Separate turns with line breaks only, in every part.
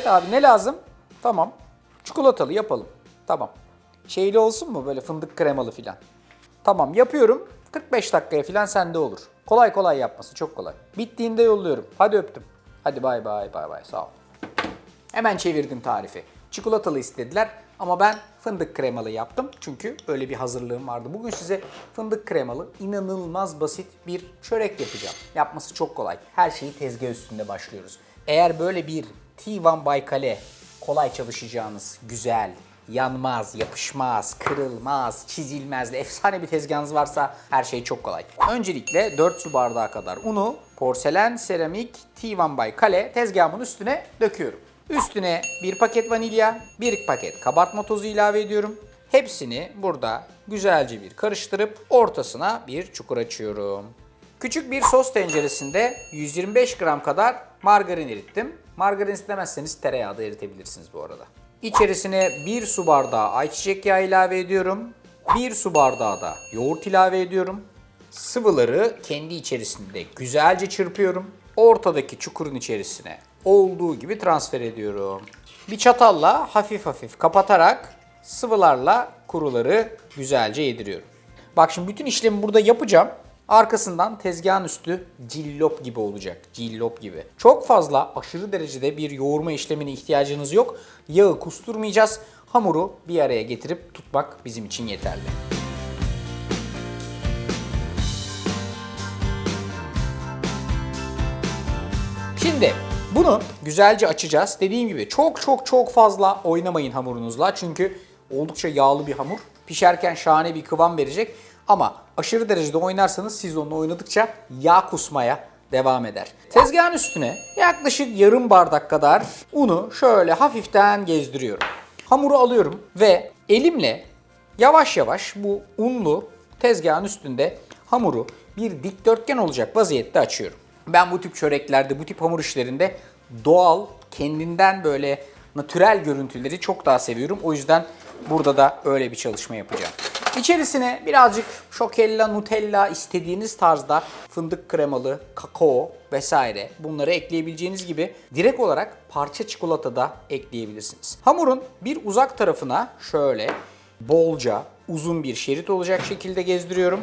Evet abi ne lazım? Tamam. Çikolatalı yapalım. Tamam. Şeyli olsun mu böyle fındık kremalı filan? Tamam yapıyorum. 45 dakikaya filan sende olur. Kolay kolay yapması çok kolay. Bittiğinde yolluyorum. Hadi öptüm. Hadi bay bay bay bay sağ ol. Hemen çevirdim tarifi. Çikolatalı istediler ama ben fındık kremalı yaptım. Çünkü öyle bir hazırlığım vardı. Bugün size fındık kremalı inanılmaz basit bir çörek yapacağım. Yapması çok kolay. Her şeyi tezgah üstünde başlıyoruz. Eğer böyle bir T1 Baykale kolay çalışacağınız, güzel, yanmaz, yapışmaz, kırılmaz, çizilmez, efsane bir tezgahınız varsa her şey çok kolay. Öncelikle 4 su bardağı kadar unu porselen seramik T1 by Kale tezgahımın üstüne döküyorum. Üstüne bir paket vanilya, bir paket kabartma tozu ilave ediyorum. Hepsini burada güzelce bir karıştırıp ortasına bir çukur açıyorum. Küçük bir sos tenceresinde 125 gram kadar margarin erittim. Margarin istemezseniz tereyağı da eritebilirsiniz bu arada. İçerisine 1 su bardağı ayçiçek yağı ilave ediyorum. 1 su bardağı da yoğurt ilave ediyorum. Sıvıları kendi içerisinde güzelce çırpıyorum. Ortadaki çukurun içerisine olduğu gibi transfer ediyorum. Bir çatalla hafif hafif kapatarak sıvılarla kuruları güzelce yediriyorum. Bak şimdi bütün işlemi burada yapacağım. Arkasından tezgahın üstü cillop gibi olacak. Cillop gibi. Çok fazla aşırı derecede bir yoğurma işlemine ihtiyacınız yok. Yağı kusturmayacağız. Hamuru bir araya getirip tutmak bizim için yeterli. Şimdi bunu güzelce açacağız. Dediğim gibi çok çok çok fazla oynamayın hamurunuzla. Çünkü oldukça yağlı bir hamur. Pişerken şahane bir kıvam verecek. Ama aşırı derecede oynarsanız siz onu oynadıkça yağ kusmaya devam eder. Tezgahın üstüne yaklaşık yarım bardak kadar unu şöyle hafiften gezdiriyorum. Hamuru alıyorum ve elimle yavaş yavaş bu unlu tezgahın üstünde hamuru bir dikdörtgen olacak vaziyette açıyorum. Ben bu tip çöreklerde, bu tip hamur işlerinde doğal, kendinden böyle natürel görüntüleri çok daha seviyorum. O yüzden burada da öyle bir çalışma yapacağım. İçerisine birazcık şokella, nutella istediğiniz tarzda fındık kremalı, kakao vesaire bunları ekleyebileceğiniz gibi direkt olarak parça çikolata da ekleyebilirsiniz. Hamurun bir uzak tarafına şöyle bolca uzun bir şerit olacak şekilde gezdiriyorum.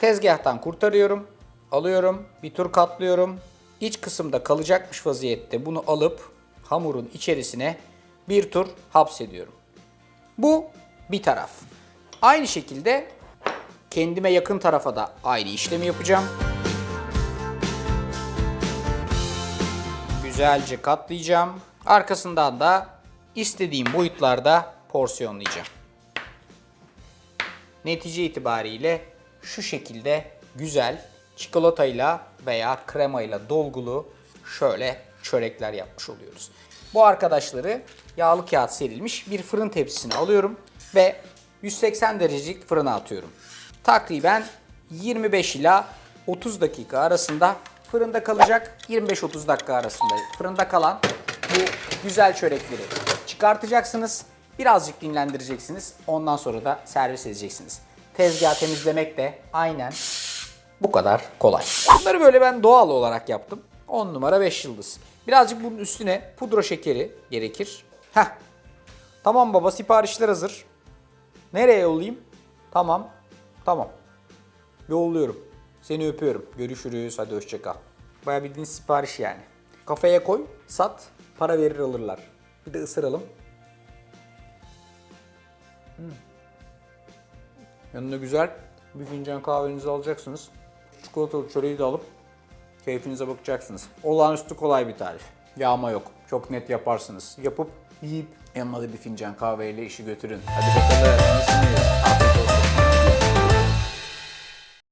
Tezgahtan kurtarıyorum. Alıyorum, bir tur katlıyorum. İç kısımda kalacakmış vaziyette bunu alıp hamurun içerisine bir tur hapsediyorum. Bu bir taraf. Aynı şekilde kendime yakın tarafa da aynı işlemi yapacağım. Güzelce katlayacağım. Arkasından da istediğim boyutlarda porsiyonlayacağım. Netice itibariyle şu şekilde güzel çikolatayla veya kremayla dolgulu şöyle çörekler yapmış oluyoruz. Bu arkadaşları yağlı kağıt serilmiş bir fırın tepsisine alıyorum ve 180 derecelik fırına atıyorum. Takriben 25 ila 30 dakika arasında fırında kalacak. 25-30 dakika arasında fırında kalan bu güzel çörekleri çıkartacaksınız. Birazcık dinlendireceksiniz. Ondan sonra da servis edeceksiniz. Tezgahı temizlemek de aynen bu kadar kolay. Bunları böyle ben doğal olarak yaptım. 10 numara 5 yıldız. Birazcık bunun üstüne pudra şekeri gerekir. Heh. Tamam baba siparişler hazır. Nereye yollayayım? Tamam. Tamam. Yolluyorum. Seni öpüyorum. Görüşürüz. Hadi hoşça kal. Baya bildiğin sipariş yani. Kafaya koy, sat, para verir alırlar. Bir de ısıralım. Hmm. Yanına güzel bir fincan kahvenizi alacaksınız. Çikolatalı çöreği de alıp keyfinize bakacaksınız. Olağanüstü kolay bir tarif. Yağma yok. Çok net yaparsınız. Yapıp yiyip yanına da bir fincan kahveyle işi götürün. Hadi bakalım.